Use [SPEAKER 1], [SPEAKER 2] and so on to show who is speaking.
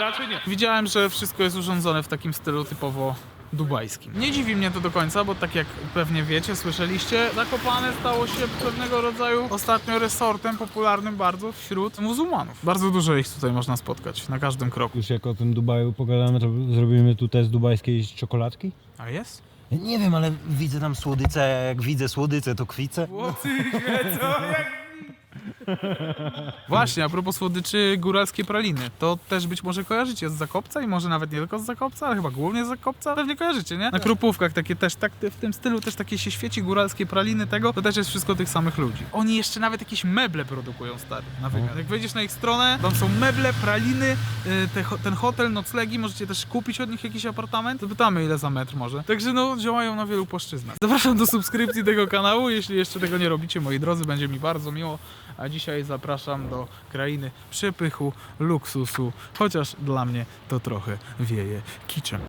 [SPEAKER 1] raczej nie. Widziałem, że wszystko jest urządzone w takim stylu typowo dubajskim. Nie dziwi mnie to do końca, bo tak jak pewnie wiecie, słyszeliście, Zakopane stało się pewnego rodzaju ostatnio resortem popularnym bardzo wśród muzułmanów. Bardzo dużo ich tutaj można spotkać, na każdym kroku.
[SPEAKER 2] Już jak o tym Dubaju pogadamy, to zrobimy tu test dubajskiej czekoladki?
[SPEAKER 1] A jest?
[SPEAKER 3] Nie wiem, ale widzę tam słodyce, a jak widzę słodyce, to kwicę.
[SPEAKER 1] Łocy, co jak... Właśnie, a propos słodyczy góralskie praliny, to też być może kojarzycie z Zakopca i może nawet nie tylko z Zakopca, ale chyba głównie z Zakopca, pewnie kojarzycie, nie? Na krupówkach takie też, tak w tym stylu też takie się świeci góralskie praliny tego, to też jest wszystko tych samych ludzi. Oni jeszcze nawet jakieś meble produkują, stary, na wymiar. Jak wejdziesz na ich stronę, tam są meble, praliny, y, te, ho- ten hotel, noclegi, możecie też kupić od nich jakiś apartament, zapytamy ile za metr może. Także no, działają na wielu płaszczyznach. Zapraszam do subskrypcji tego kanału, jeśli jeszcze tego nie robicie, moi drodzy, będzie mi bardzo miło. A dzisiaj zapraszam do krainy przepychu, luksusu, chociaż dla mnie to trochę wieje kiczem.